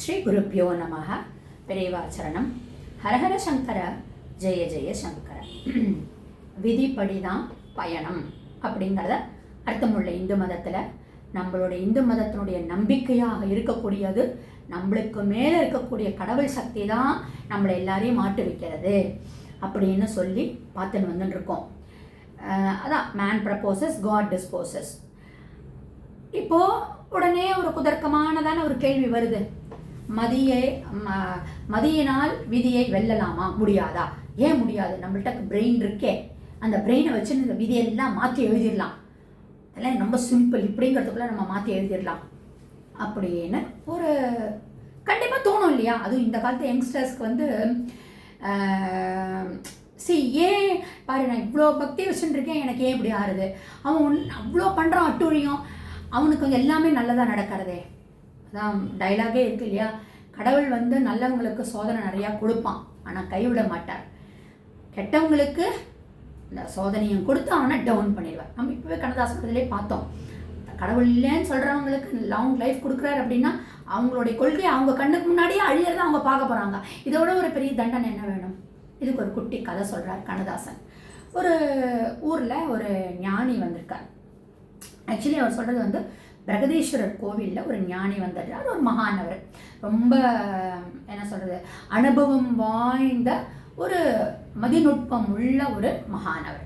ஸ்ரீ குருப்பியோ நமக பெரியவாச்சரணம். ஹரஹர சங்கர ஜெய ஜெய சங்கர. விதிப்படி தான் பயணம் அப்படிங்கிறத அர்த்தமுள்ள இந்து மதத்தில் நம்மளுடைய இந்து மதத்தினுடைய நம்பிக்கையாக இருக்கக்கூடியது நம்மளுக்கு மேலே இருக்கக்கூடிய கடவுள் சக்தி தான் நம்மளை எல்லாரையும் மாட்டு வைக்கிறது அப்படின்னு சொல்லி பார்த்துன்னு வந்துட்டுருக்கோம் அதான் மேன் ப்ரப்போசஸ் காட் டிஸ்போசஸ் இப்போது உடனே ஒரு குதர்க்கமானதான ஒரு கேள்வி வருது. மதியை மதியினால் விதியை வெல்லலாமா? முடியாதா? ஏன் முடியாது? நம்மள்ட்ட பிரெயின் இருக்கே. அந்த பிரெயினை வச்சு இந்த விதியெல்லாம் மாற்றி எழுதிடலாம். அதெல்லாம் ரொம்ப சிம்பிள் இப்படிங்கிறதுக்குள்ள நம்ம மாற்றி எழுதிடலாம். அப்படின்னு ஒரு கண்டிப்பாக தோணும் இல்லையா? அதுவும் இந்த காலத்து யங்ஸ்டர்ஸ்க்கு வந்து சி ஏன் பாரு நான் இவ்வளோ பக்தி வச்சுட்டுருக்கேன் எனக்கு ஏன் இப்படி ஆறுது? அவன் அவ்வளோ பண்ணுறான் அட்டுழியம். அவனுக்கு எல்லாமே நல்லதாக நடக்கிறதே. அதான் டைலாகே இருக்கு இல்லையா? கடவுள் வந்து நல்லவங்களுக்கு சோதனை நிறையா கொடுப்பான் ஆனால் கைவிட மாட்டார். கெட்டவங்களுக்கு இந்த சோதனையும் கொடுத்து அவனை டவுன் பண்ணிடுவார். நம்ம இப்போவே கண்ணதாசனத்திலே பார்த்தோம். கடவுள் இல்லைன்னு சொல்கிறவங்களுக்கு லாங் லைஃப் கொடுக்குறாரு அப்படின்னா அவங்களுடைய கொள்கையை அவங்க கண்ணுக்கு முன்னாடியே அழியிறத அவங்க பார்க்க போகிறாங்க இதோட ஒரு பெரிய தண்டனை என்ன வேணும்? இதுக்கு ஒரு குட்டி கதை சொல்கிறார் கண்ணதாசன். ஒரு ஊரில் ஒரு ஞானி வந்திருக்கார். ஆக்சுவலி அவர் சொல்கிறது வந்து பிரகதீஸ்வரர் கோவிலில் ஒரு ஞானி வந்துடுறார் ஒரு மகானவர். ரொம்ப என்ன சொல்கிறது அனுபவம் வாய்ந்த ஒரு மதிநுட்பம் உள்ள ஒரு மகானவர்.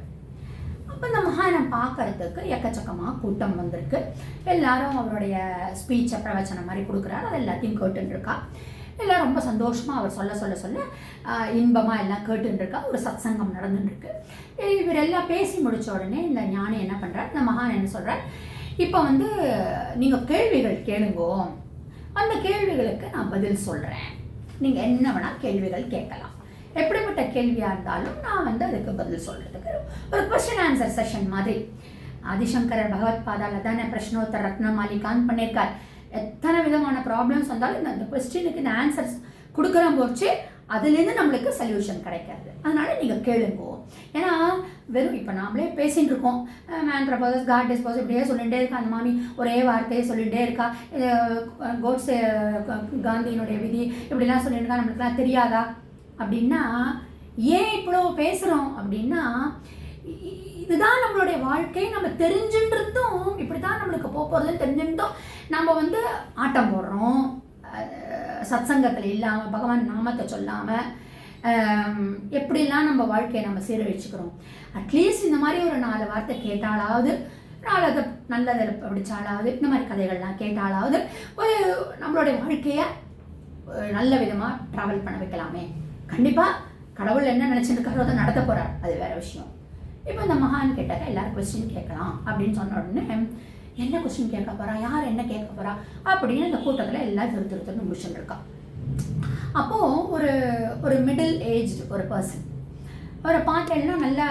அப்போ இந்த மகானை பார்க்கறதுக்கு எக்கச்சக்கமாக கூட்டம் வந்திருக்கு. எல்லாரும் அவருடைய ஸ்பீச்சை பிரவச்சனம் மாதிரி கொடுக்குறாரு. அது எல்லாத்தையும் கேட்டுருக்கா எல்லாம் ரொம்ப சந்தோஷமாக அவர் சொல்ல சொல்ல சொல்ல இன்பமாக எல்லாம் கேட்டுருக்கா ஒரு சத்சங்கம் நடந்துட்டு இருக்கு இவர் எல்லாம் பேசி முடித்த உடனே இந்த ஞானி என்ன பண்ணுறார் இந்த மகான் என்ன சொல்கிறார் இப்போ வந்து நீங்கள் கேள்விகள் கேளுங்கோ. அந்த கேள்விகளுக்கு நான் பதில் சொல்கிறேன் நீங்கள் என்ன வேணால் கேள்விகள் கேட்கலாம். எப்படிப்பட்ட கேள்வியாக இருந்தாலும் நான் வந்து அதுக்கு பதில் சொல்கிறதுக்கு ஒரு கொஸ்டின் ஆன்சர் செஷன் மாதிரி. ஆதிசங்கரர் பகவத் பாதால தானே பிரஷ்னோத்தர் ரத்ன மாலிகான் பண்ணியிருக்கார். எத்தனை விதமான ப்ராப்ளம்ஸ் வந்தாலும் இந்த- இந்த கொஸ்டினுக்கு இந்த ஆன்சர்ஸ் கொடுக்குற போச்சு. அதுலேருந்து நம்மளுக்கு சொல்யூஷன் கிடைக்காது. அதனால நீங்கள் கேளுங்கோ. ஏன்னா வெறும் இப்போ நாமளே பேசிகிட்டு இருக்கோம். மேன் ப்ரப்போசஸ் காட் டிஸ்போஸ் இப்படியே சொல்லிகிட்டே இருக்கா. அந்த மாமி ஒரே வார்த்தையை சொல்லிகிட்டே இருக்கா. கோட்ஸே காந்தியினுடைய விதி இப்படிலாம் சொல்லிட்டு இருக்கா. நம்மளுக்குலாம் தெரியாதா? அப்படின்னா ஏன் இவ்வளோ பேசுகிறோம் அப்படின்னா இதுதான் நம்மளுடைய வாழ்க்கை. நம்ம தெரிஞ்சுருந்தும் இப்படி தான் நம்மளுக்கு போக போகிறதுன்னு தெரிஞ்சுருந்தும் நம்ம வந்து ஆட்டம் போடுறோம். சத்சங்கத்தில் இல்லாமல் பகவான் நாமத்தை சொல்லாமல் எப்படிலாம் நம்ம வாழ்க்கையை நம்ம சீரழிச்சுக்கிறோம்? அட்லீஸ்ட் இந்த மாதிரி ஒரு நாலு வார்த்தை கேட்டாலாவது நாலு நல்லதை படித்தாலாவது இந்த மாதிரி கதைகள்லாம் கேட்டாலாவது ஒரு நம்மளுடைய வாழ்க்கையை நல்ல விதமாக ட்ராவல் பண்ண வைக்கலாமே. கண்டிப்பாக கடவுள் என்ன நினச்சிருக்காரோ அதை நடத்த போகிறார் அது வேறு விஷயம். இப்போ இந்த மகான் கேட்டாக்க எல்லாரும் கொஸ்டின் கேட்கலாம் அப்படின்னு சொன்ன உடனே என்ன கொஸ்டின் கேட்க போறா? யார் என்ன கேட்க போறா? அப்படின்னு இந்த கூட்டத்தில் எல்லாம் திரு திருத்தன்னு முடிச்சுட்டு இருக்கா. அப்போது ஒரு ஒரு மிடில் ஏஜ் ஒரு பர்சன் அவரை பார்த்தேன்னா நல்லா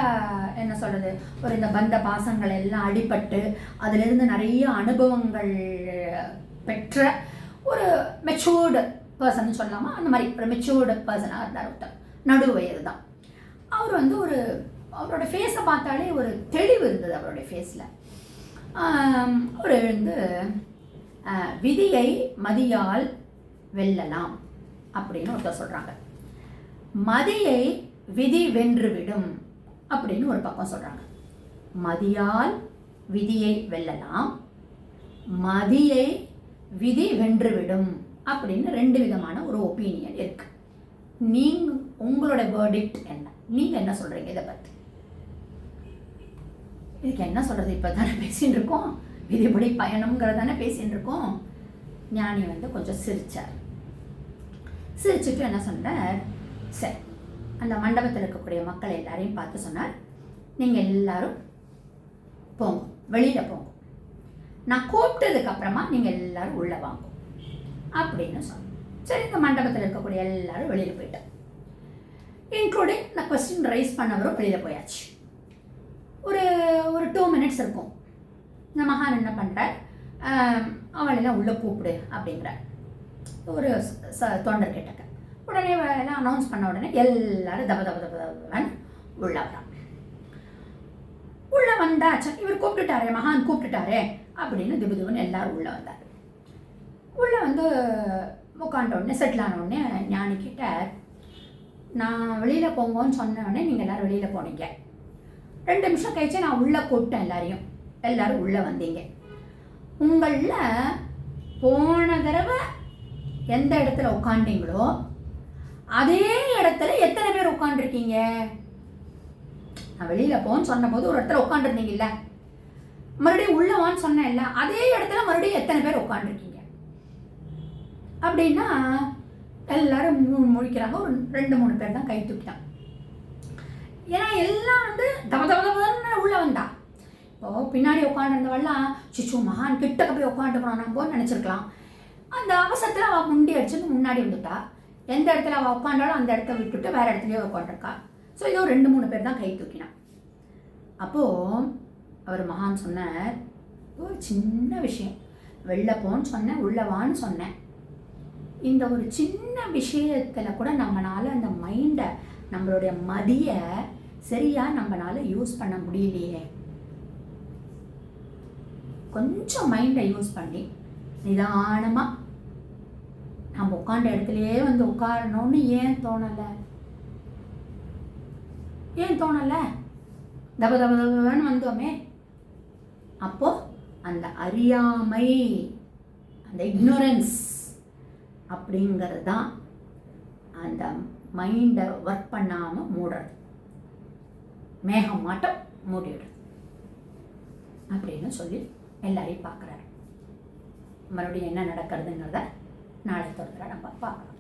என்ன சொல்கிறது ஒரு இந்த பந்த பாசங்கள் எல்லாம் அடிபட்டு அதிலிருந்து நிறைய அனுபவங்கள் பெற்ற ஒரு மெச்சூர்டு பர்சன் சொல்லாமா அந்த மாதிரி ஒரு மெச்சூர்டு பர்சனாக இருந்தார் ஒருத்தர். நடு வயது தான். அவர் வந்து ஒரு அவரோட ஃபேஸை பார்த்தாலே ஒரு தெளிவு இருந்தது அவருடைய ஃபேஸில் அவர் எழுந்து விதியை மதியால் வெல்லலாம் அப்படின்னு ஒருத்தர் சொல்கிறாங்க மதியை விதி வென்றுவிடும் அப்படின்னு ஒரு பக்கம் சொல்கிறாங்க மதியால் விதியை வெல்லலாம் மதியை விதி வென்றுவிடும் அப்படின்னு ரெண்டு விதமான ஒரு ஒப்பீனியன் இருக்குது நீங்கள் உங்களோட வேர்டிக்ட் என்ன? நீங்கள் என்ன சொல்கிறீங்க இதை பற்றி இதுக்கு என்ன சொல்கிறது இப்போ தானே பேசின்னு இருக்கோம் விதிப்படி பயணம்ங்கிறத தானே பேசின்னு இருக்கோம் ஞானி வந்து கொஞ்சம் சிரித்தார் சிரிச்சுட்டு என்ன சொன்னார்? சரி அந்த மண்டபத்தில் இருக்கக்கூடிய மக்கள் எல்லாரையும் பார்த்து சொன்னார் நீங்கள் எல்லாரும் போங்க. வெளியில் போங்க. நான் கூப்பிட்டதுக்கு அப்புறமா நீங்கள் எல்லாரும் உள்ளே வாங்க. அப்படின்னு சொன்னேன் சரி இந்த மண்டபத்தில் இருக்கக்கூடிய எல்லாரும் வெளியில் போயிட்டோம் இன்க்ளூடிங் நான் கொஸ்டின் ரைஸ் பண்ணவரும் வெளியில் போயாச்சு. ஒரு ஒரு டூ மினிட்ஸ் இருக்கும். இந்த மகான் என்ன பண்ணுறார் அவளெல்லாம் உள்ளே கூப்பிடு அப்படிங்கிறார் ஒரு ச- ச தொண்டர் கிட்டக்க. உடனே எல்லாம் அனௌன்ஸ் பண்ண உடனே எல்லாரும் தப தப தப தபன் உள்ள வரான் உள்ளே வந்தாச்சு. இவர் கூப்பிட்டுட்டாரே மகான் கூப்பிட்டுட்டாரே அப்படின்னு திபு எல்லாரும் உள்ளே வந்தார். உள்ளே வந்து உட்காண்ட உடனே செட்டில் ஆன உடனே ஞானி கிட்ட நான் வெளியில் போங்கன்னு சொன்ன உடனே நீங்கள் எல்லோரும் வெளியில் போனீங்க. ரெண்டு நிமிஷம் கழிச்சு நான் உள்ளே கூப்பிட்டேன் எல்லாரையும். எல்லாரும் உள்ளே வந்தீங்க. உங்களில் போன தடவை எந்த இடத்துல உட்காண்டிங்களோ அதே இடத்துல எத்தனை பேர் உட்காந்துருக்கீங்க நான் வெளியில் போன்னு சொன்னபோது ஒரு இடத்துல உட்காந்துருந்தீங்கல்ல மறுபடியும் உள்ளவான்னு சொன்னேன்ல அதே இடத்துல மறுபடியும் எத்தனை பேர் உட்காந்துருக்கீங்க அப்படின்னா எல்லாரும் மூணு முழிக்கிறாங்க ஒரு ரெண்டு மூணு பேர் தான் கை தூக்கிட்டான் ஏன்னா எல்லாம் வந்து தம தம தமன்னு உள்ளே வந்தா. இப்போ பின்னாடி உட்காந்துருந்தவெல்லாம் சிச்சு மகான் கிட்ட போய் உட்காந்துக்கணும் நம்ம நினச்சிருக்கலாம். அந்த அவசரத்தில் அவள் முண்டி அடிச்சுட்டு முன்னாடி வந்துட்டா. எந்த இடத்துல அவள் உட்காண்டாலும் அந்த இடத்த விட்டுட்டு வேறு இடத்துலயே உட்காந்துருக்கா ஸோ இதோ ரெண்டு மூணு பேர் தான் கை தூக்கினான் அப்போது அவர் மகான் சொன்னார் ஒரு சின்ன விஷயம். வெளில போன்னு சொன்னேன் உள்ள வான்னு சொன்னேன். இந்த ஒரு சின்ன விஷயத்தில் கூட நம்மளால் அந்த மைண்டை நம்மளுடைய மதியை சரியா நம்மளால யூஸ் பண்ண முடியலையே. கொஞ்சம் மைண்டை யூஸ் பண்ணி நிதானமாக நம்ம உட்காந்த இடத்துலயே வந்து உட்காரணும்னு ஏன் தோணலை? ஏன் தோணலை? தப தப தபன்னு வந்தோமே. அப்போ அந்த அறியாமை அந்த இக்னோரன்ஸ் அப்படிங்கிறது தான் அந்த மைண்டை ஒர்க் பண்ணாமல் மூடுறது. மேகம் மாட்டம் மூடிவிடும் அப்படின்னு சொல்லி எல்லாரையும் பார்க்குறாரு. மறுபடியும் என்ன நடக்கிறதுங்கிறத நாளை தொடர்ந்து நம்ம பார்க்கலாம்.